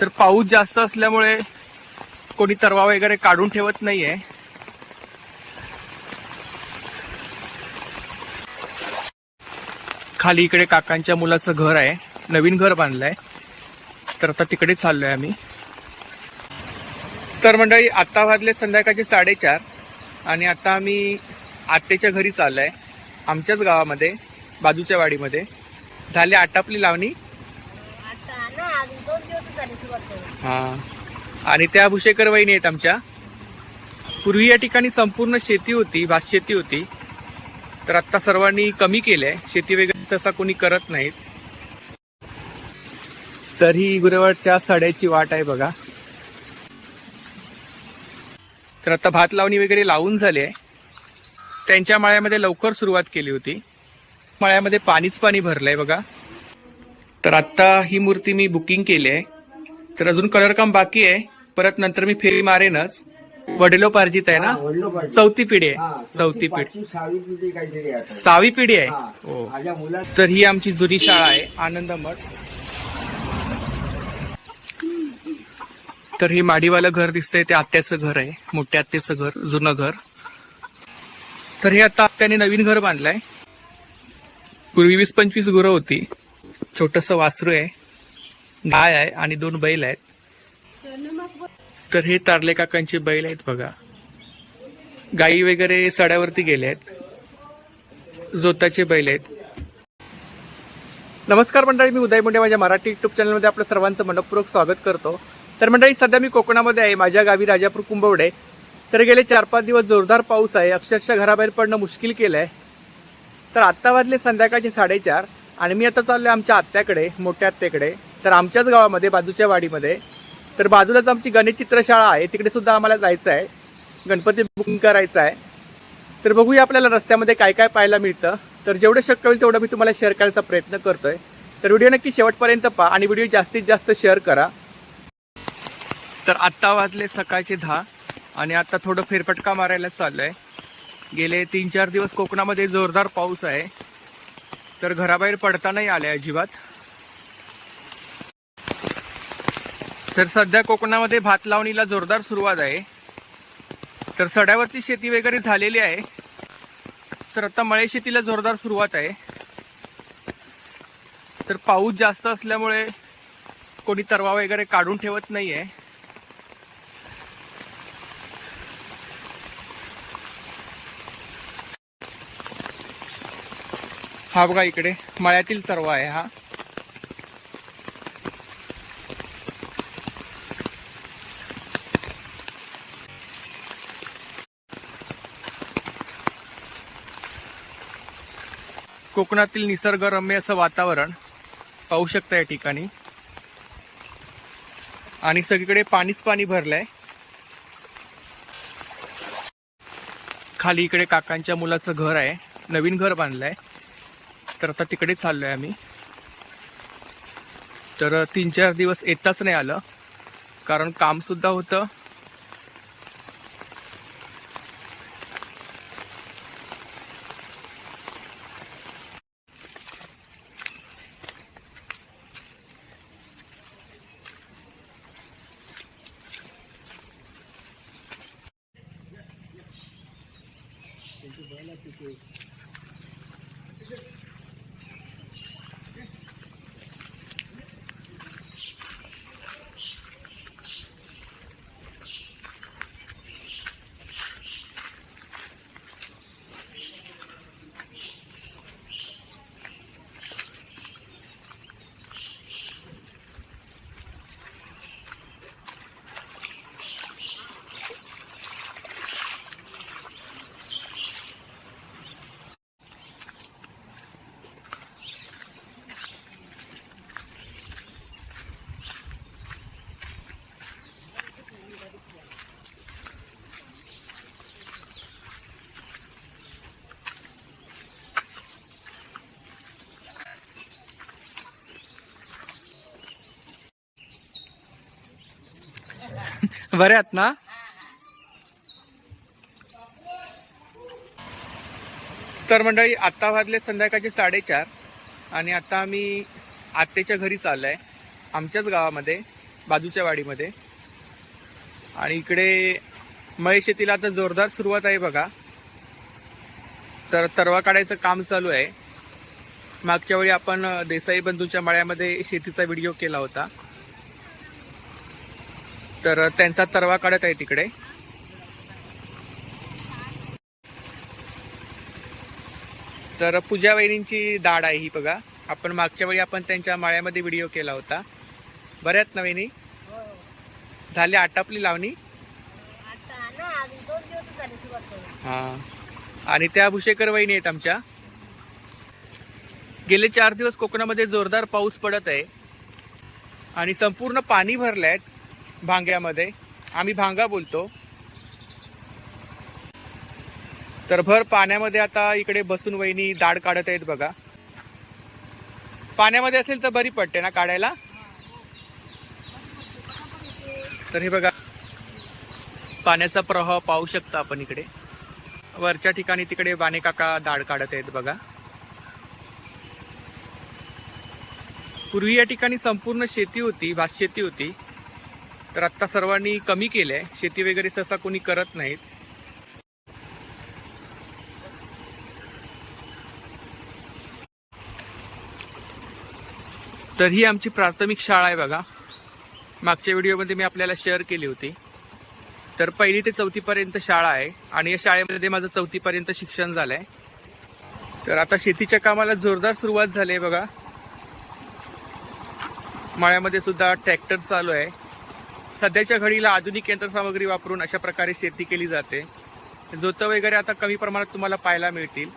तर पाऊस जास्त असल्यामुळे कोणी तरवा वगैरे काढून ठेवत नाहीये. खाली इकडे काकांच्या मुलाचं घर आहे. नवीन घर बांधलंय. तर आता तिकडे चाललोय आम्ही. तर मंडळी आता वाजले संध्याकाळचे साडेचार आणि आता आम्ही आत्तेच्या घरी चाललोय. आमच्याच गावामध्ये बाजूच्या वाडीमध्ये. झाली आटापली लावणी. दोन दिवस झाले सुरुवात करून. हा. आणि त्या भुशेकर वहिनी आहेत आमच्या. पूर्वी या ठिकाणी संपूर्ण शेती होती भात शेती होती. तर आता सर्वांनी कमी केलंय. शेती वगैरे तसा कोणी करत नाहीत. तर ही गुरेवाडच्या वाट आहे बघा. तर आता भात लावणी वगैरे लावून झाली आहे. त्यांच्या माळ्यामध्ये लवकर सुरुवात केली होती. मळ्यामध्ये पाणीच पाणी भरलंय बघा. तर आता ही मूर्ती मी बुकिंग केली आहे. तर अजून कलर काम बाकी आहे. परत नंतर मी फेरी मारेनच. वडिलोपार्जित आहे ना. चौथी पिढी आहे. चौथी पिढी. सहावी पिढी आहे हा. तर ही आमची जुनी शाळा आहे आनंद मठ. तर हे माडीवालं घर दिसतंय ते आत्याचं घर आहे. मोठ्या आत्याचं घर जुनं घर. तर हे आता आत्याने नवीन घर बांधलंय. पूर्वी वीस पंचवीस गुरं होती. छोटस वासरू आहे गाय आहे आणि दोन बैल आहेत. तर हे तारले काकांचे बैल आहेत बघा. गाई वगैरे सड्यावरती गेले आहेत. जोताचे बैल आहेत. नमस्कार मंडळी मी उदय मुंडे माझ्या मराठी युट्यूब चॅनलमध्ये आपलं सर्वांचं मनपूर्वक स्वागत करतो. तर मंडळी सध्या मी कोकणामध्ये आहे. माझ्या गावी राजापूर कुंभवडे. तर गेले चार पाच दिवस जोरदार पाऊस आहे. अक्षरशः घराबाहेर पडणं मुश्किल केलं आहे तर आत्ता वाजले संध्याकाळचे साडेचार. आणि मी आता चाललो आमच्या आत्याकडे मोठ्या आत्याकडे. तर आमच्याच गावामध्ये बाजूच्या वाडीमध्ये. तर बाजूलाच आमची गणेश चित्रशाळा आहे. तिकडे सुद्धा आम्हाला जायचं आहे. गणपती बुकिंग करायचं आहे. तर बघूया आपल्याला रस्त्यामध्ये काय काय पाहायला मिळतं. तर जेवढं शक्य होईल तेवढं मी तुम्हाला शेअर करायचा प्रयत्न करतोय. तर व्हिडिओ नक्की शेवटपर्यंत पहा आणि व्हिडिओ जास्तीत जास्त शेअर करा. तर आत्ता वाजले सकाळचे दहा आणि आत्ता थोडं फेरफटका मारायला चाललंय. गेले तीन चार दिवस कोकणामध्ये जोरदार पाऊस आहे. तर घराबाहेर पडता नाही आले अजिबात. तर सध्या कोकणामध्ये भात लावणीला जोरदार सुरुवात आहे. तर सड्यावरती शेती वगैरे झालेली आहे. तर आता मळे शेतीला जोरदार सुरुवात आहे. तर पाऊस जास्त असल्यामुळे कोणी तरवा वगैरे काढून ठेवत नाही आहे हा बघा इकडे मळ्यातील तरवा आहे हा. कोकणातील निसर्गरम्य असं वातावरण पाहू शकता या ठिकाणी. आणि सगळीकडे पाणीच पाणी भरलंय. खाली इकडे काकांच्या मुलाचं घर आहे. नवीन घर बांधलंय. तर आता तिकडे चाललोय आम्ही. तर तीन चार दिवस येताच नाही आलं. कारण काम सुद्धा होतं. बरे आहात ना? तर मंडळी आत्ता वाजले संध्याकाळचे साडेचार आणि आता आम्ही आत्तेच्या घरी आहे आमच्याच गावामध्ये बाजूच्या वाडीमध्ये. आणि इकडे मय शेतीला आता जोरदार सुरुवात आहे बघा. तर तरवा काढायचं काम चालू आहे. मागच्या वेळी आपण देसाई बंधूंच्या मळ्यामध्ये शेतीचा व्हिडिओ केला होता. तर त्यांचा तरवा काढत आहे तिकडे. तर पूजा वहिनींची दाढ आहे ही बघा. आपण मागच्या वेळी आपण त्यांच्या माळ्यामध्ये व्हिडिओ केला होता. बऱ्याच ना वहिनी? झाली आटापली लावणी? हा. आणि त्या भुशेकर वहिनी आहेत आमच्या. गेले चार दिवस कोकणामध्ये जोरदार पाऊस पडत आहे. आणि संपूर्ण पाणी भरलंय. भांग्यामध्ये. आम्ही भांगा बोलतो. तर भर पाण्यामध्ये आता इकडे बसून वहिनी दाढ काढत आहेत बघा. पाण्यामध्ये असेल तर बरी पडते ना काढायला? तर हे बघा. पाण्याचा प्रवाह पाहू शकता आपण इकडे. वरच्या ठिकाणी तिकडे बाने काका दाढ काढत आहेत बघा. पूर्वी या ठिकाणी संपूर्ण शेती होती भात शेती होती. तर आत्ता सर्वांनी कमी केलं आहे शेती वगैरे सहसा कोणी करत नाहीत. तर ही आमची प्राथमिक शाळा आहे बघा. मागच्या व्हिडिओमध्ये मी आपल्याला शेअर केली होती. तर पहिली ते चौथीपर्यंत शाळा आहे आणि या शाळेमध्ये माझं चौथीपर्यंत शिक्षण झालं आहे तर आता शेतीच्या कामाला जोरदार सुरुवात झाली आहे बघा. मळ्यामध्ये सुद्धा ट्रॅक्टर चालू आहे. सध्याच्या घडीला आधुनिक यंत्रसामग्री वापरून अशा प्रकारे शेती केली जाते. जोतं वगैरे आता कमी प्रमाणात तुम्हाला पाहायला मिळतील.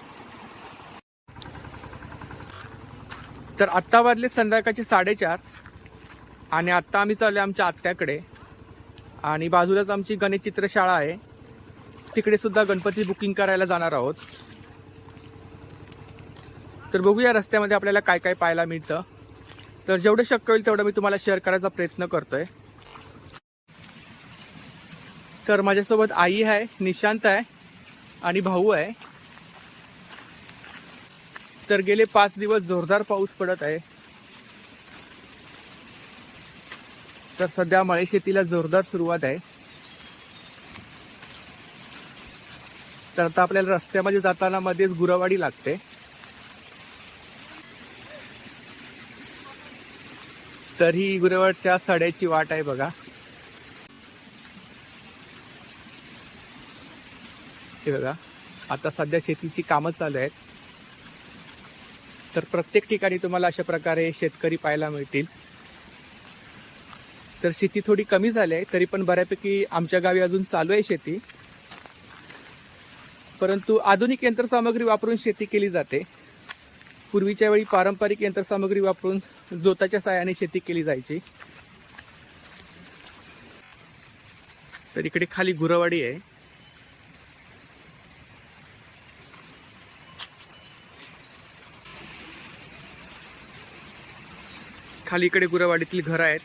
तर आत्ता वाजले संध्याकाळचे साडेचार आणि आत्ता आम्ही चाललो आमच्या आत्याकडे. आणि बाजूलाच आमची गणेश चित्रशाळा आहे. तिकडे सुद्धा गणपती बुकिंग करायला जाणार आहोत. तर बघूया रस्त्यामध्ये आपल्याला काय काय पाहायला मिळतं. तर जेवढं शक्य होईल तेवढं मी तुम्हाला शेअर करायचा प्रयत्न करतोय. तर माझ्यासोबत आई आहे निशांत आहे आणि भाऊ आहे. तर गेले पाच दिवस जोरदार पाऊस पडत आहे. तर सध्या मळे शेतीला जोरदार सुरुवात आहे. तर आता आपल्याला रस्त्यामध्ये जाताना मध्येच गुरावाडी लागते. तर ही गुरेवाडच्या सड्याची वाट आहे बघा. हे बघा. आता सध्या शेतीची कामं चालू आहेत. तर प्रत्येक ठिकाणी तुम्हाला अशा प्रकारे शेतकरी पाहायला मिळतील. तर शेती थोडी कमी झाली आहे तरी पण बऱ्यापैकी आमच्या गावी अजून चालू आहे शेती. परंतु आधुनिक यंत्रसामग्री वापरून शेती केली जाते. पूर्वीच्या वेळी पारंपरिक यंत्रसामग्री वापरून जोताच्या साहाय्याने शेती केली जायची. तर इकडे खाली गुरवाडी आहे. खाली इकडे गुरवाडीतील घरं आहेत.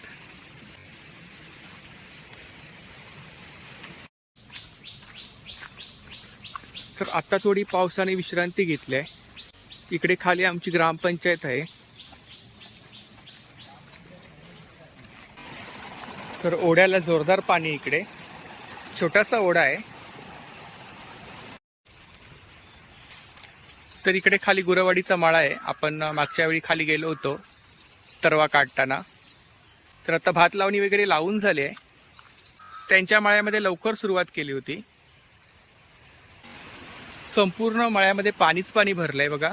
तर आता थोडी पावसाने विश्रांती घेतली आहे. इकडे खाली आमची ग्रामपंचायत आहे. तर ओढ्याला जोरदार पाणी इकडे. छोटासा ओढा आहे. तर इकडे खाली गुरवाडीचा माळा आहे. आपण मागच्या वेळी खाली गेलो होतो. तरवा काढताना. तर आता भात लावणी वगैरे लावून झाली आहे. त्यांच्या माळ्यामध्ये लवकर सुरुवात केली होती. संपूर्ण मळ्यामध्ये पाणीच पाणी भरलंय बघा.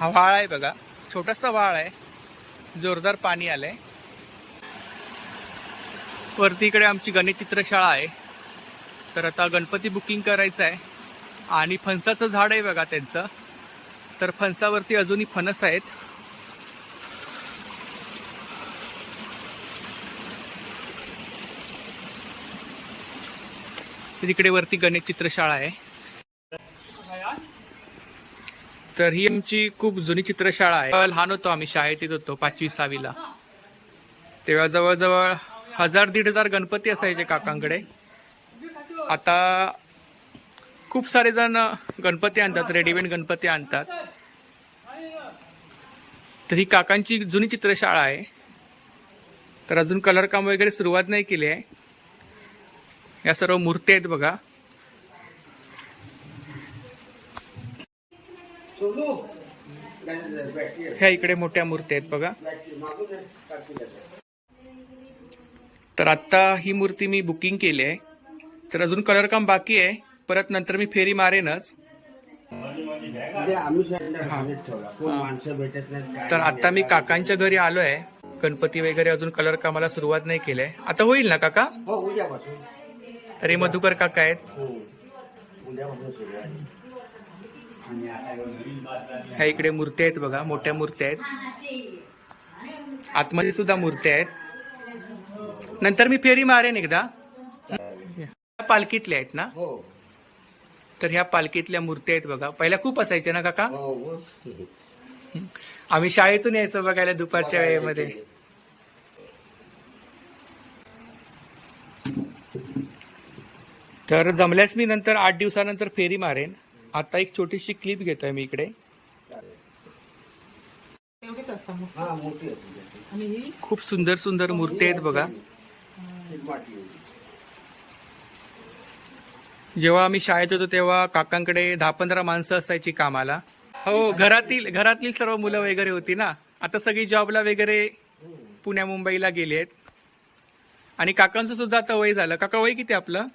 हा वाळ आहे बघा. छोटासा वाळ आहे. जोरदार पाणी आलंय. वरती इकडे आमची गणेश चित्रशाळा आहे. तर आता गणपती बुकिंग करायचं आहे. आणि फणसाचं झाड आहे बघा त्यांचं. तर फणसावरती अजूनही फणस आहेत. तिकडे वरती गणेश चित्रशाळा आहे. तर ही आमची खूप जुनी चित्रशाळा आहे. लहान होतो आम्ही शाळेत येत होतो पाचवी सहावीला. तेव्हा जवळजवळ हजार दीड हजार गणपती असायचे काकांकडे. आता खूप सारे जण गणपती आणतात रेडीमेड गणपती आणतात. तर ही काकांची जुनी चित्रशाळा आहे. तर अजून कलर काम वगैरे सुरुवात नाही केली आहे. या सर्व मूर्ती आहेत बघा. ह्या इकडे मोठ्या मूर्ती आहेत बघा. तर आता ही मूर्ती मी बुकिंग केली आहे. तर अजून कलर काम बाकी आहे. परत नंतर मी फेरी मारेनच. तर आता मी काकांच्या घरी आलोय. गणपती वगैरे अजून कलर कामाला सुरुवात नाही केलंय आता होईल ना काका? हो उद्यापासून. तरी मधुकर काका आहेत. हो. उद्यापासून सुरू आहे. ह्या इकडे मूर्ती आहेत बघा मोठ्या मूर्ती आहेत. आतमध्ये सुद्धा मूर्ती आहेत. नंतर मी फेरी मारेन एकदा. ह्या पालखीतल्या आहेत ना? हो. तर ह्या पालखीतल्या मूर्ती आहेत बघा. पहिल्या खूप असायच्या ना काका? हो हो. आम्ही शाळेतून यायचो बघायला दुपारच्या वेळेमध्ये. तर जमल्यास मी नंतर आठ दिवसानंतर फेरी मारेन. आता एक छोटीशी क्लिप घेतोय मी इकडे. हा खूप सुंदर सुंदर मूर्ती आहेत बघा. जेव्हा आम्ही शाळेत होतो तेव्हा काकांकडे दहा पंधरा माणसं असायची कामाला. हो घरातील घरातील सर्व मुलं वगैरे होती ना. आता सगळी जॉबला वगैरे पुण्या मुंबईला गेली आहेत आणि काकांचं सुद्धा आता वय झालं. काका वय किती आपलं?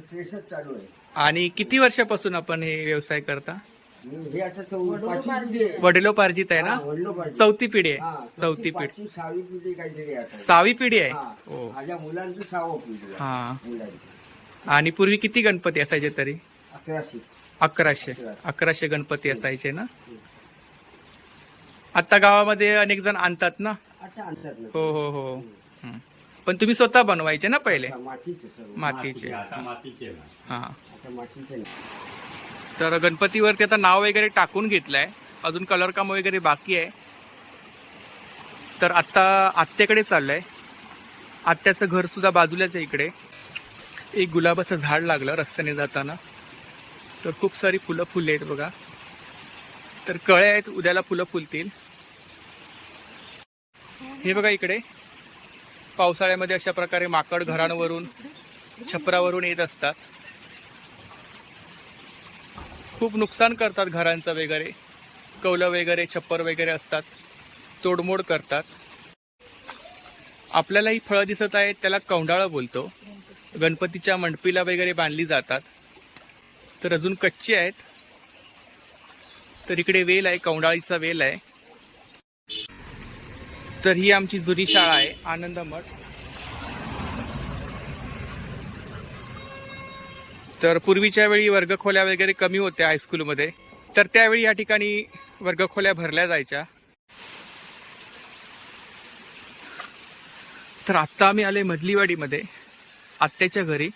चालू आहे. आणि किती वर्षापासून आपण हे व्यवसाय करता? आणि हे आता चौ- पाचवी पिढी आहे. वडिलोपार्जित आहे ना? हा, वडिलोपार्जित. चौथी पिढी हा, आहे चौथी पिढी. पाचवी सहावी पिढी काहीतरी आहे आता. सहावी पिढी आहे? हा. हो. माझ्या मुलांचं सहावं पिढी आहे. हा. मुलांची. आणि पूर्वी किती गणपती असायचे तरी? अकराशे. अकराशे. अकराशे. गणपती असायचे ना? आता गावामध्ये अनेक जण आणतात ना? आता हो हो हो. हं. पण तुम्ही स्वतः बनवायचे ना पहिले? मातीचे सर्व. मातीचे. आता मातीचे ना. हा. आता मातीचे नाही. तर गणपतीवरती आता नाव वगैरे टाकून घेतलंय. अजून कलर काम वगैरे बाकी आहे. तर आता आत्याकडे चाललंय. आत्याचं घर सुद्धा बाजूलाच आहे इकडे. एक गुलाबाचं झाड लागलं रस्त्याने जाताना. तर खूप सारी फुलं फुले आहेत बघा. तर कळे आहेत उद्याला फुलं फुलतील. हे बघा इकडे. पावसाळ्यामध्ये अशा प्रकारे माकड घरांवरून छपरावरून येत असतात. खूप नुकसान करतात घरांचं वगैरे. कौलं वगैरे छप्पर वगैरे असतात. तोडमोड करतात. आपल्याला ही फळं दिसत आहेत त्याला कौंडाळं बोलतो. गणपतीच्या मंडपीला वगैरे बांधली जातात. तर अजून कच्ची आहेत. तर इकडे वेल आहे कौंडाळीचा वेल आहे. तर ही आमची जुनी शाळा आहे आनंद मठ. तर पूर्वीच्या वेळी वर्गखोल्या वगैरे कमी होत्या हायस्कूलमध्ये तर त्यावेळी या ठिकाणी वर्गखोल्या भरल्या जायच्या. तर आत्ता आम्ही आले मधलीवाडीमध्ये आत्याच्या घरी.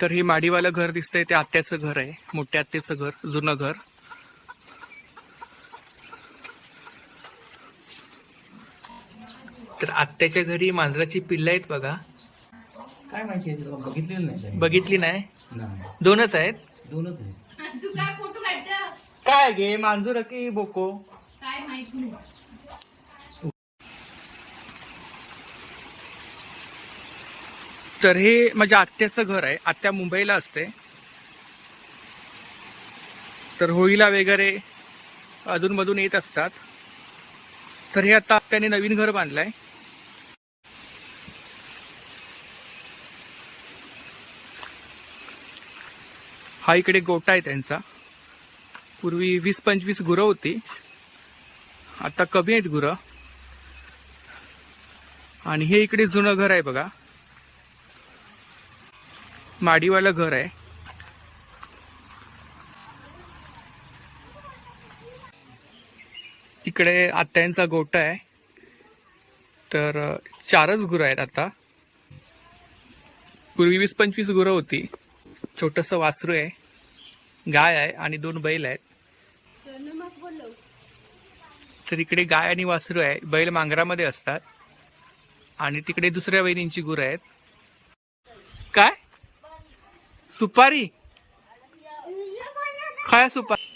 तर हे माडीवालं घर दिसतंय ते आत्याचं घर आहे मोठ्या आत्याचं घर जुनं घर. तर आत्याच्या घरी मांजराची पिल्ल आहेत बघा. काय माहिती आहे तुला? बघितलेलं नाही कधी. बघितली नाही? नाही. दोनच आहेत? दोनच आहे तू काय फोटो काढता? काय गे मांजूर की बोको? काय माहीत? तर हे माझ्या आत्याचं घर आहे. आत्या मुंबईला असते. तर होळीला वगैरे अधूनमधून येत असतात. तर हे आता आत्याने नवीन घर बांधलंय. हा इकडे गोटा आहे त्यांचा. पूर्वी वीस पंचवीस गुरं होती. आता कमी आहेत गुरं. आणि हे इकडे जुनं घर आहे बघा. माडीवालं घर आहे. इकडे आत्यांचा गोटा आहे. तर चारच गुरं आहेत आता. पूर्वी वीस पंचवीस गुरं होती. छोटस वासरू आहे. गाय आहे आणि दोन बैल आहेत. तर इकडे गाय आणि वासरू आहे. बैल मांगरामध्ये असतात. आणि तिकडे दुसऱ्या बहिणींची गुरं आहेत. काय? सुपारी? काय सुपारी.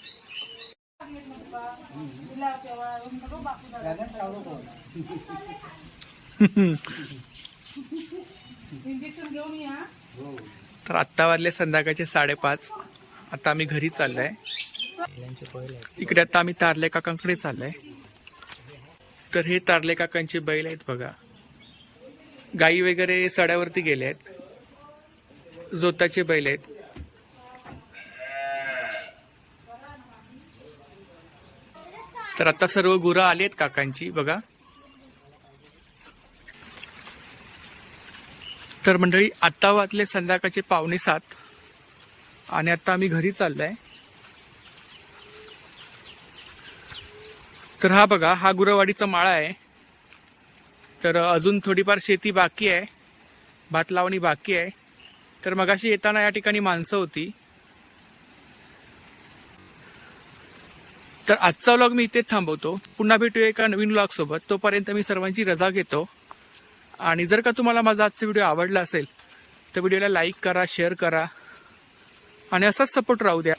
तर आत्ता वाजले संध्याकाळचे साडेपाच. आता आम्ही घरी चाललोय. इकडे आता आम्ही तारले काकांकडे चाललोय. तर हे तारले काकांचे बैल आहेत बघा. गाई वगैरे सड्यावरती गेले आहेत जोताचे बैल आहेत. तर आता सर्व गुरं आलेत आहेत काकांची बघा. तर मंडळी आता वाजले संध्याकाळचे पावणे सात. आणि आता आम्ही घरी चाललोय. तर हा बघा हा गुरवाडीचा माळा आहे. तर अजून थोडीफार शेती बाकी आहे. भात लावणी बाकी आहे. तर मगाशी येताना या ठिकाणी माणसं होती. तर आजचा व्लॉग मी इथेच थांबवतो. पुन्हा भेटूया एका नवीन व्लॉग सोबत. तोपर्यंत मी सर्वांची रजा घेतो. आणि जर का तुम्हाला माझा आजचा व्हिडिओ आवडला असेल तर व्हिडिओला लाईक करा शेअर करा. आणि असाच सपोर्ट राहू द्या.